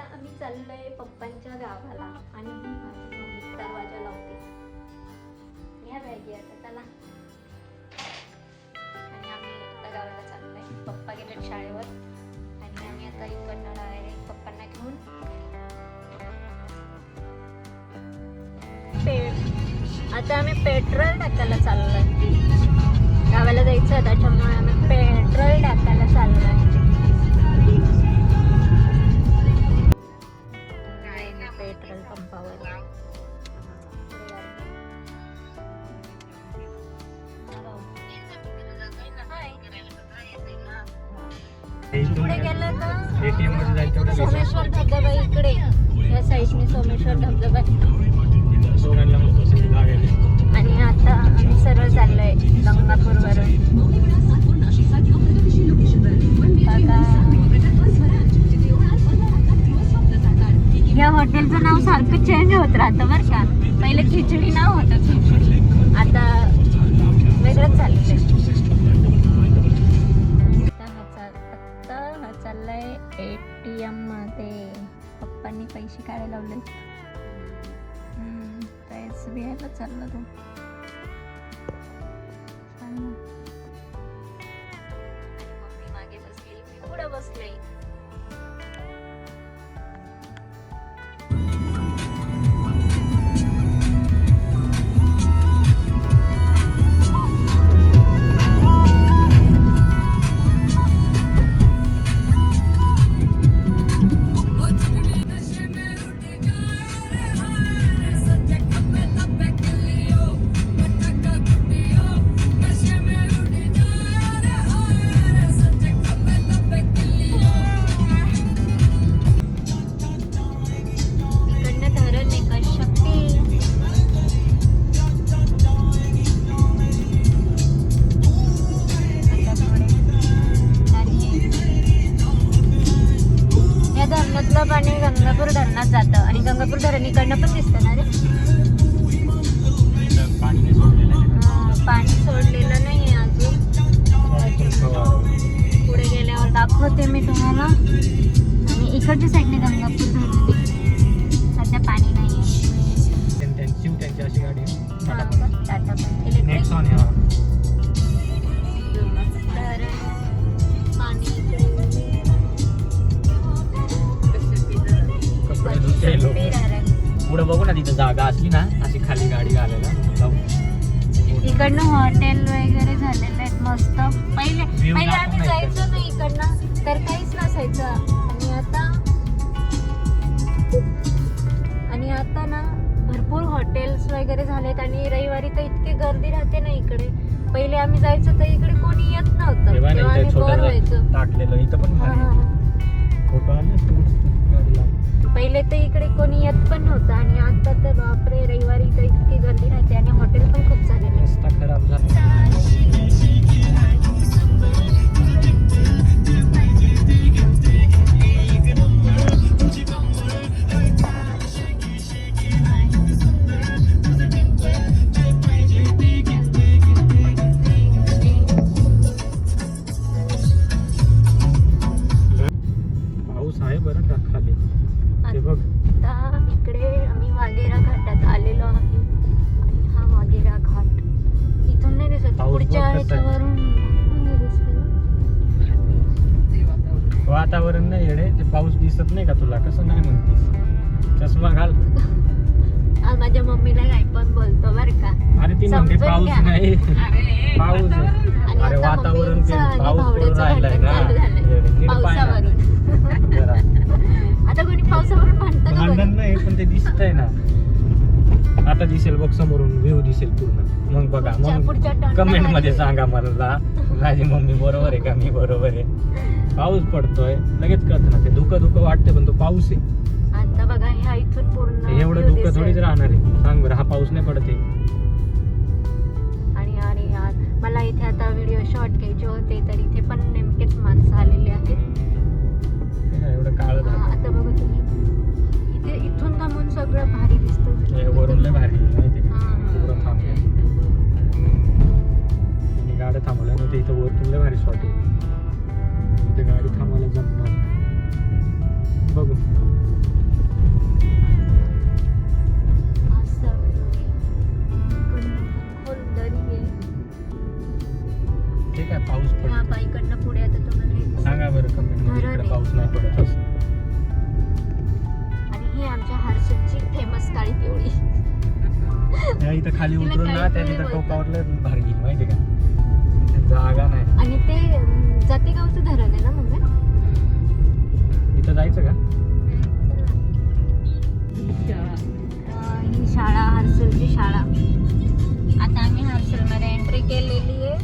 आता आम्ही चाललोय पप्पांच्या गावाला आणि मी माझी मम्मी दरवाजा लावते. घ्या बॅगी आता चला. आणि आम्ही आता गावाला चाललोय. पप्पा गेले शाळेवर. आणि आम्ही आता इकडनं डायरेक्ट पप्पांना घेऊन पे- आता आम्ही पेट्रोल टाकायला चाललोय. गावाला जायचं त्याच्यामुळे आम्ही पेट्रोल टाकायला चाललोय. आहे पुढे गेलं का? एटीएममध्ये जायचं तेवढं सोमेश्वर धबधबा इकडे. या साईडने सोमेश्वर धबधबा. मस्त आहे. आणि आता आम्ही सरळ चाललोय गंगापूर वरून या हॉटेलचं नाव सारखं चेंज होत राहतं बरं का. पहिले खिचडी नाव होतं खिचडी. आता वेगळंच झालं ए टी एममध्ये पप्पांनी पैसे काढायला लावले एस बी आयला चालला तो. दाखवते तुम्हाला. आणि इकडच्या साईडने गंगापूर आहे. सध्या पाणी नाही पुढे बघू ना तिथं जागा असली ना अशी खाली गाडी घालायला. जाऊ. इकडनं हॉटेल वगैरे झालेले आहेत मस्त. पहिले पहिले आम्ही जायचो ना इकडनं. तर काहीच नसायचं. आणि आता आणि आता ना भरपूर हॉटेल्स वगैरे झालेत आणि रविवारी तर इतकी गर्दी राहते ना इकडे. पहिले आम्ही जायचो तर इकडे कोणी येत नव्हतं. पहिले तर इकडे कोणी येत पण नव्हतं आणि आता तर बापरे रविवारी तर इतकी गर्दी राहते आणि हॉटेल पण खूप आहेत. रस्ता खराब झाला. पाऊस आहे बरं का खाली? ते बघ. आता इकडे आम्ही वाघेरा घाटात आलेलो आहे. आणि हा वाघेरा घाट इथून नाही दिसत पुढच्या. ह्याच्यावरून नाही. वातावरण नाही येडे ते पाऊस दिसत नाही का तुला? कसं नाही म्हणतीस? चष्मा घाल. माझ्या मम्मीला काय पण बोलतो बर का. अरे ती म्हणते पाऊस. नाही. पाऊस अरे वातावरण पाऊस पडून राहिलाय ना. पावसावरून. आता कोणी पावसावरून भांडतं का भांडण बरं? नाही पण ते दिसतंय ना. आता दिसेल बघ समोरून व्ह्यू दिसेल पूर्ण. मग बघा पुढच्या- मग कमेंटमध्ये सांगा मला माझी मम्मी बरोबर आहे का? मी बरोबर आहे. पाऊस पडतोय. लगेच कळत ना ते धुकं धुकं वाटते पण तो पाऊस आहे. आता बघा ह्या इथून पूर्ण हे एवढं view धुकं दिसेल. थोडीच राहणार आहे. सांग बरं हा पाऊस नाही पडते आणि अरे यार मला इथे आता व्हिडिओ शॉट घ्यायचे होते तर इथे पण नेमकेच माणसं आलेले आहेत. एवढं काळ झालं. आता बघा तुम्ही. इथे इथून थांबून सगळं भारी दिसतं हे वरून लय भारी माहिती. पुढं थांबलं. आणि गाड्या थांबवल्या ना ते इथं वरतून लय भारी शॉट आहे. इथे गाडी थांबवायला जमणार बघू. खाली उतरून ना त्या तिथं. टोकावरलं भारी घेईल माहिती का? जागा नाही. आणि ते जातेगावचं धरण आहे ना मम्मी इथं जायचं का? ही शाळा हर्सलची शाळा. आता आम्ही हर्सलमध्ये एंट्री केलेली आहे.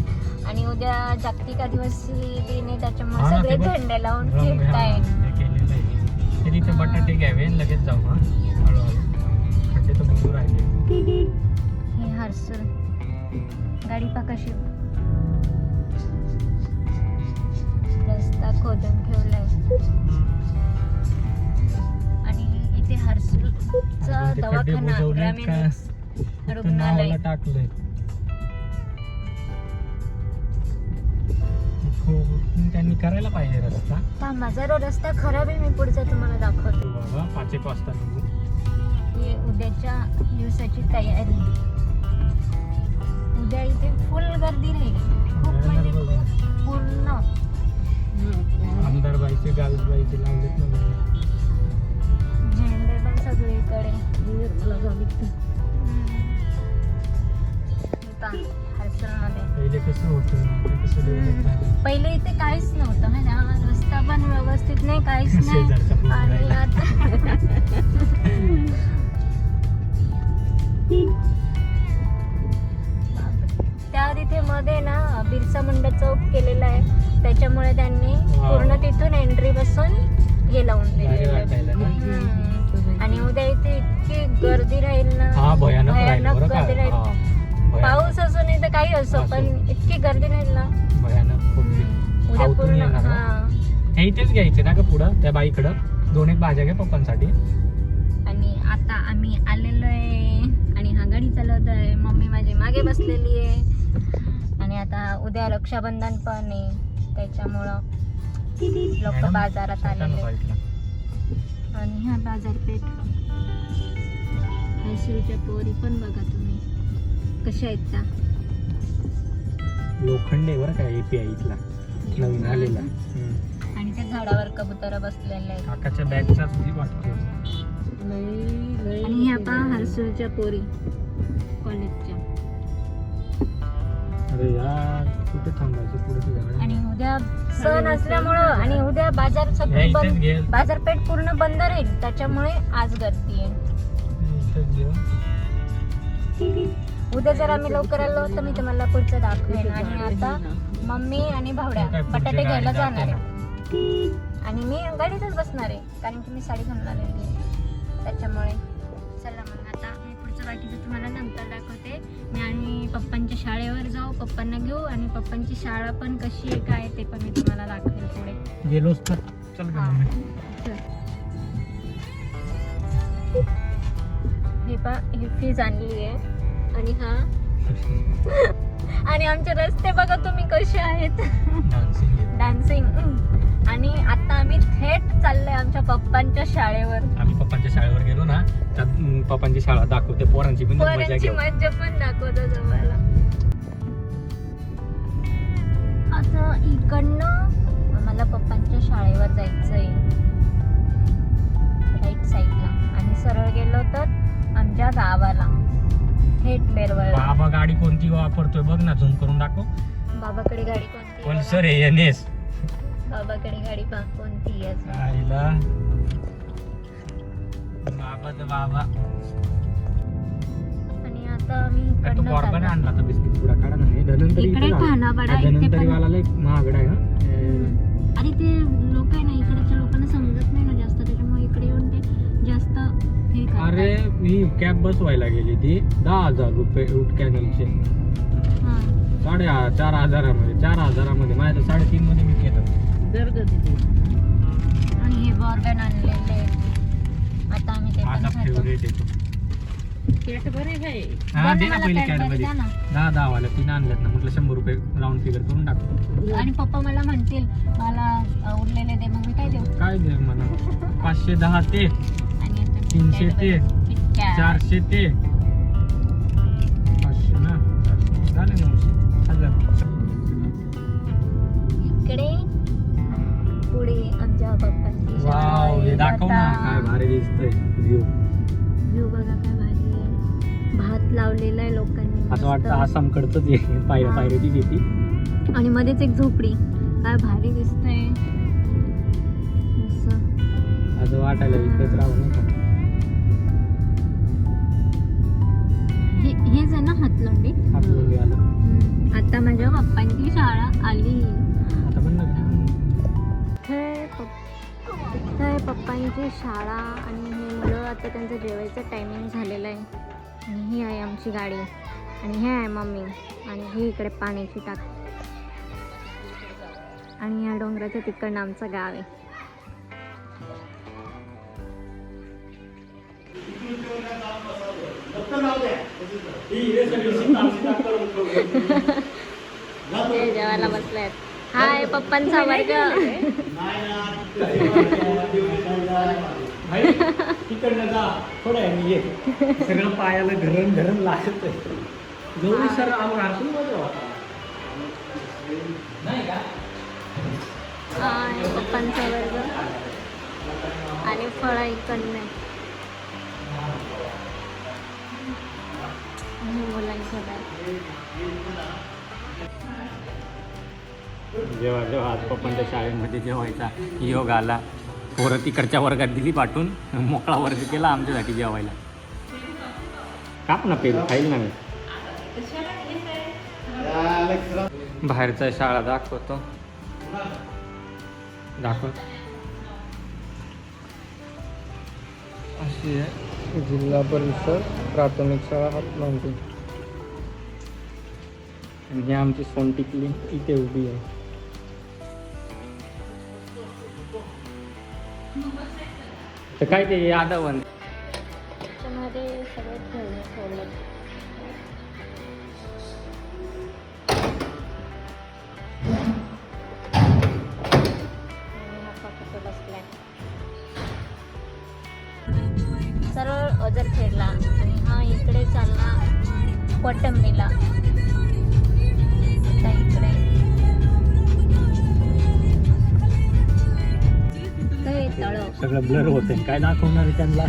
आणि उद्या जागतिक आदिवासी दिन आहे त्याच्यामुळे हा सगळे. झेंडे लावून हा, फिरताय ते आहे. बटाटे घ्यावे लगेच जाऊ हा. हळूहळू. खड्डे तर भरपूर राहिले हर्सल गाडी पा कशी रस्ता खोदून ठेवलाय. आणि इथे हर्सलचा दवाखाना ग्रामीण रुग्णालय. टाकलंय. त्यांनी करायला पाहिजे रस्ता. माझा रस्ता खराब आहे मी पुढचा तुम्हाला दाखवतो. बाबा पाच एक वाजता निघू. हे उद्याच्या दिवसाची तयारी. उद्या इथे फुल गर्दी राहील खूप म्हणजे खूप पूर्ण. आमदार बाईचे गावीस बाईचे लावलेत ना. झेंडे पण सगळीकडे. पहिले कसं होतं? कसं पहिले इथे काहीच नव्हतं है ना? रस्ता पण व्यवस्थित नाही काहीच नाही. आणि. आता त्या तिथे मध्ये ना बिरसा मुंडा चौक केलेला आहे. त्याच्यामुळे त्यांनी. पूर्ण तिथून एंट्री बसून हे लावून दिलेलं आहे. आणि उद्या इथे इतकी गर्दी राहील ना. भयानक गर्दी राहील. पाऊस असो नाही तर काही असो. पण इतकी गर्दी राहील ना. भयानक उद्या पूर्ण? हा. हे इथेच घ्यायचे ना का पुढं त्या बाईकडं? दोन एक भाज्या घ्या पप्पांसाठी. आणि आता आम्ही आलेलो आहे. आणि हा गाडी चालवत आहे मम्मी माझी मागे बसलेली आहे. आणि आता उद्या रक्षाबंधन पण आहे त्याच्यामुळं लोक बाजारात आलेले. आणि ह्या बाजारपेठ म्हैसूरच्या पोरी पण बघा तुम्ही. कशा आहेत त्या? लोखंड आहे बरं का एपीआय इथला. नवीन आलेला. आणि त्या झाडावर कबुतर बसलेले आहेत. काकाच्या बॅगचाच वाटतो आणि ह्या पहा हर्सूलच्या पोरी. अरे यार कुठे थांबायचं? पुढे आणि उद्या सण असल्यामुळं आणि उद्या बाजार सगळी बंद बाजारपेठ पूर्ण बंद राहील त्याच्यामुळे आज गर्दी आहे. उद्या जर आम्ही लवकर आलो तर मी तुम्हाला पुढचं दाखवेन. आणि आता मम्मी आणि भावड्या बटाटे घ्यायला जाणार. आहे. आणि मी गाडीतच बसणार आहे कारण की मी साडी घालून आलेली आहे. त्याच्यामुळे चला बाकीचं तुम्हाला नंतर दाखवते. मी आणि पप्पांच्या शाळेवर जाऊ पप्पांना घेऊ आणि पप्पांची शाळा पण कशी आहे काय ते पण मी तुम्हाला दाखवेल पुढे. गेलोच तर चल हा. हे पा ही फीज आणली आहे. आणि हा. आणि आमचे रस्ते बघा तुम्ही कसे आहेत. डान्सिंग आणि आता आम्ही थेट चाललोय आमच्या पप्पांच्या शाळेवर. आम्ही पप्पांच्या शाळेवर गेलो ना त्यात पप्पांची शाळा दाखवते पोरांची पण मजा पोरांची घेऊ. मज्जा पण दाखवतो तुम्हाला. आता इकडनं आम्हाला पप्पांच्या शाळेवर जायचंय. राईट साईडला. आणि सरळ गेलो तर आमच्या गावाला थेट बेरवळला बाबा गाडी कोणती वापरतोय बघ ना झूम करून दाखव. बाबाकडे गाडी कोणती पल्सर एन एस? बाबाकडे गाडी कोणती आहे. आईला. बाबा तर बाबा. आणि आता आम्ही बॉर्बन. आणला तर बिस्किट पुडा धनंतरी इकडे धनंतरी वाला लय महागड आहे हा. आणि ते लोक आहे ना इकडच्या लोकांना समजत नाही ना जास्त त्याच्यामुळे इकडे येऊन ते जास्त हे. अरे मी कॅब बसवायला गेली ती दहा हजार रुपये रूट कॅनलचे हा. साडे चार हजारामध्ये चार हजारामध्ये. माझ्या साडेतीन मध्ये मी केलं. आणि हे बॉर्गन आणलेले. आता आम्ही ते पण खातो. फेवरेट येतो हा दे ना पहिले कॅडबरी. दहा दहा वाल्या तीन आणल्यात ना. म्हटलं शंभर रुपये राऊंड फिगर करून टाकतो आणि पप्पा मला म्हणतील मला उरलेले दे मग मी काय देऊ? काय दे मला? पाचशे दहा ते. तीनशे ते. चारशे ते. पाचशे ना. झाले नऊशे हजार इकडे. पुढे आमच्या पप्पांची. वाव हे दाखव ना काय भारी दिसतंय. व्ह्यू व्ह्यू बघा काय भारी आहे. भात लावलेला आहे लोकांनी. असं वाटतं मस्त. आसामकडचंच आहे. पायऱ्या पायऱ्याची शेती. आणि मध्येच एक झोपडी. काय भारी दिसतंय. असं वाटायला इकडेच राहू नाही का हे हेच आहे ना हातलंडी हातमुली आलं. आता माझ्या पप्पांची शाळा आली. पप्पांची शाळा आणि हे मुलं आता त्यांचं जेवायचं टायमिंग झालेलं आहे. आणि ही आहे आमची गाडी. आणि हे आहे मम्मी. आणि ही इकडे पाण्याची टाक. आणि या डोंगराच्या तिकडनं आमचं गाव आहे. जेवायला बसलेत. हाय पप्पांचा वर्ग. तिकडनं जा थोडं आहे मी ये. सगळं पायाला घरण घरण लागत जवळ सर असून मजा वाटत नाही का? हाय पप्पांचा वर्ग. आणि फळं इकडनं. जेव्हा जेव्हा आज पप्पांच्या शाळेमध्ये जेवायचा योग आला पोरं तिकडच्या वर्गात दिली पाठवून मोकळा वर्ग केला आमच्यासाठी जेवायला. काप ना पेल खाईल ना मी. बाहेरचा शाळा दाखवतो. दाखव. अशी आहे जिल्हा परिषद प्राथमिक शाळा हातलांटी आणि ही आमची सोन टिकली इथे उभी आहे. तर काय ते यादवन त्याच्यामध्ये सगळं खेळणं ठेवलं आणि हा सरळ अजर खेळला आणि हा इकडे चालला कोटंबीला. सगळं ब्लर होते काय दाखवणार आहे त्यांना?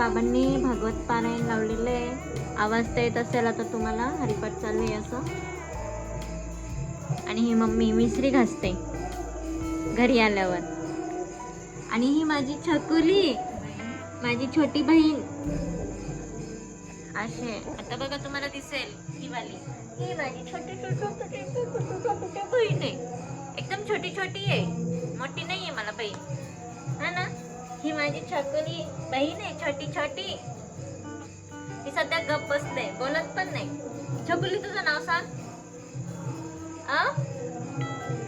बाबांनी भागवत पारायण लावलेलं आहे. आवाज तर येत असेल आता तुम्हाला हरिपाठ चालू आहे असं. आणि ही मम्मी मिसरी घासते घरी आल्यावर. आणि ही माझी छकुली माझी छोटी बहीण. असे आता बघा तुम्हाला दिसेल ही वाली. ही माझी छोटी छोटी छोटी छोटी बहीण आहे. एकदम छोटी छोटी आहे. मोठी नाही आहे मला बहीण हा ना? ही माझी छकुली बहीण आहे छोटी छोटी ती सध्या गप्प बसते बोलत पण नाही. छकुली तुझं नाव सांग. अ?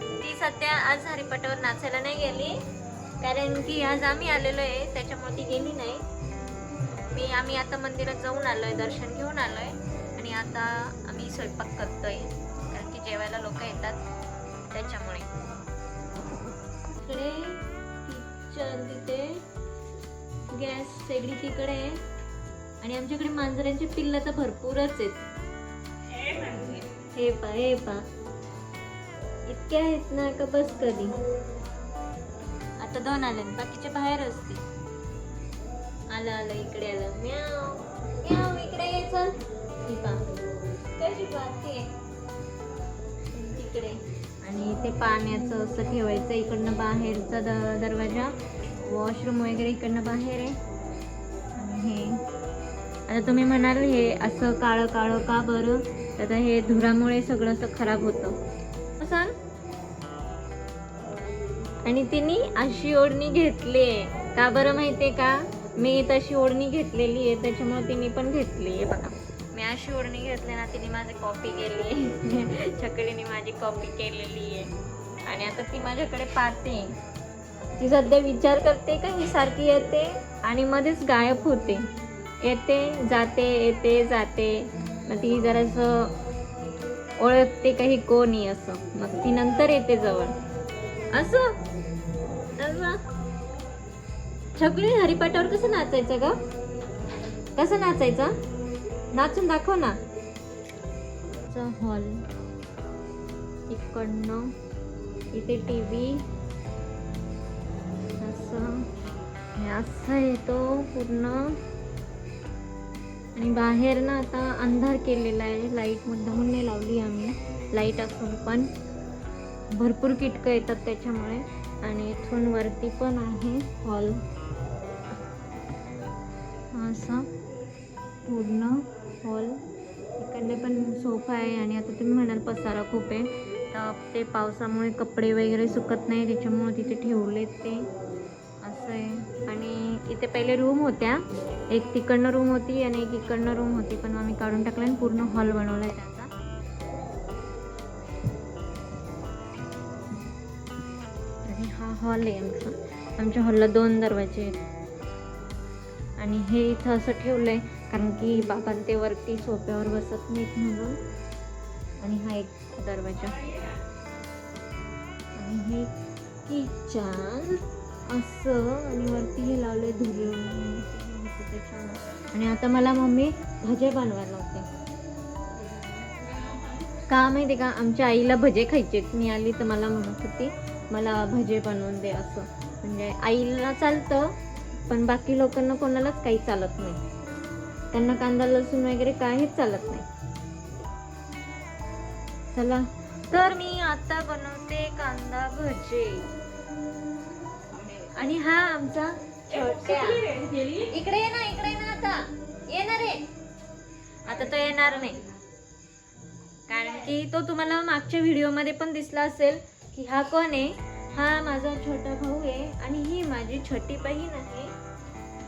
ती सध्या आज हरिपटावर नाचायला नाही गेली कारण की आज आम्ही आलेलो आहे त्याच्यामुळे ती गेली नाही. मी आम्ही आता मंदिरात जाऊन आलोय दर्शन घेऊन आलोय आणि आता आम्ही स्वयंपाक करतोय कारण की जेवायला लोक येतात त्याच्यामुळे. किचन तिथे. गॅस शेगडी तिकडे आहे. आणि आमच्याकडे मांजरांचे पिल्ल तर भरपूरच आहेत. हे पा हे पा. इतके आहेत ना का बस कधी? आता दोन आले बाकीचे बाहेर असतील. आलं आलं इकडे आलं. म्याव म्याव इकडे ये चल. पा. कशी पाहते तिकडे. आणि ते पाण्याचं असं ठेवायचं इकडनं बाहेरचा द दरवाजा. वॉशरूम वगैरे इकडनं बाहेर आहे. आणि हे. आता तुम्ही म्हणाल हे असं काळं काळं का बरं? तर आता हे धुरामुळे सगळं असं खराब होतं. असं? आणि तिने अशी ओढणी घेतली आहे. का बरं माहिती आहे का? मी तशी ओढणी घेतलेली आहे त्याच्यामुळे तिने पण घेतली आहे बघा. ना अशी ओढणी ना तिने माझी कॉपी केली. छकडीने माझी कॉपी केलेली आहे. आणि आता ती माझ्याकडे पाहते. ती सध्या विचार करते का ही सारखी येते आणि मध्येच गायब होते. येते जाते येते जाते. मग ती जरासं ओळखते का ही कोणी असं. मग ती नंतर येते जवळ. असं? असं? छकुली हरिपाठावर कसं नाचायचं ग? कसं नाचायचं? नाचून दाखव ना. हॉल. इकडनं. इथे टी व्ही असं. हे असं येतो पूर्ण. आणि बाहेर ना आता अंधार केलेला आहे. लाइट मुद्दामून नाही लावली आम्ही. लाइट असून पण. भरपूर कीटकं येतात त्याच्यामुळे. आणि इथून वरती पण आहे हॉल. असं. पूर्ण. हॉल. इकडले पण सोफा आहे आणि आता तुम्ही म्हणाल पसारा खूप आहे. तर ते पावसामुळे कपडे वगैरे सुकत नाही त्याच्यामुळे तिथे ठेवलेत ते. असं आहे. आणि इथे पहिले रूम होत्या. एक तिकडनं रूम होती आणि एक इकडनं रूम होती पण आम्ही काढून टाकलं आणि पूर्ण हॉल बनवला आहे त्याचा. आणि हा हॉल आहे आमचा. आमच्या हॉलला दोन दरवाजे आहेत. आणि हे इथं असं ठेवलं आहे कारण की बाबा ते वरती सोप्यावर बसत नाहीत म्हणून. आणि हा एक दरवाजा. आणि हे किचन असं आणि वरती हे लावले धुले आणि आता मला मम्मी भजे बनवायला होते का माहिती का? आमच्या आईला भजे खायचे मी आली तर मला म्हणत होती मला भजे बनवून दे असं. म्हणजे आईला चालतं पण बाकी लोकांना कोणालाच काही चालत नाही. त्यांना कांदा लसूण वगैरे काहीच चालत नाही. चला. तर मी आता बनवते कांदा भजे. आणि हा आमचा छोट्या. इकडे ये ना इकडे ना आता. येणार रे आता तो येणार नाही. कारण की तो तुम्हाला मागच्या व्हिडिओमध्ये पण दिसला असेल की हा कोण आहे? हा माझा छोटा भाऊ आहे आणि ही माझी छोटी बहीण आहे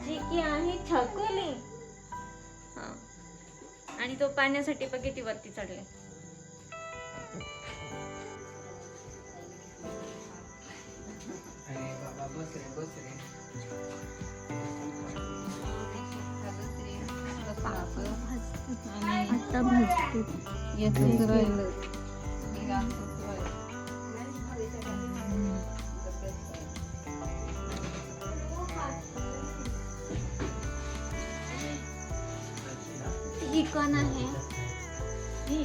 जी की आहे छकुली. आणि तो पाण्यासाठी बघिती वरती चढले अरे बाबा बस रे बस रे. आता भाजते.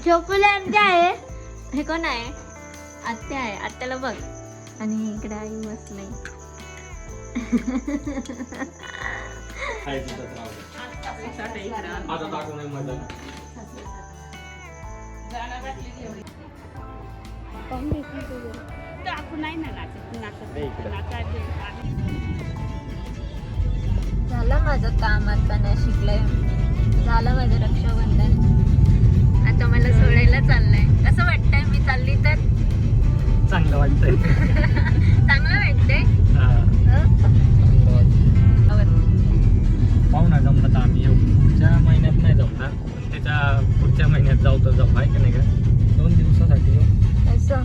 चोकुले आमच्या आहे. हे कोण आहे? आत्या आहे. आत्याला बघ. आणि इकडे आई बसले. झालं माझं काम आता नाही शिकलंय. झालं माझं रक्षाबंधन. तो मला सोडायला चाललाय. कसं वाटतंय मी चालली तर. चांगलं वाटतंय. चांगलं वाटतंय. पाहू ना जमलं तर आम्ही पुढच्या महिन्यात नाही जमणार. त्याच्या पुढच्या महिन्यात जाऊ तर जाऊ आहे की नाही का दोन दिवसासाठी. असं.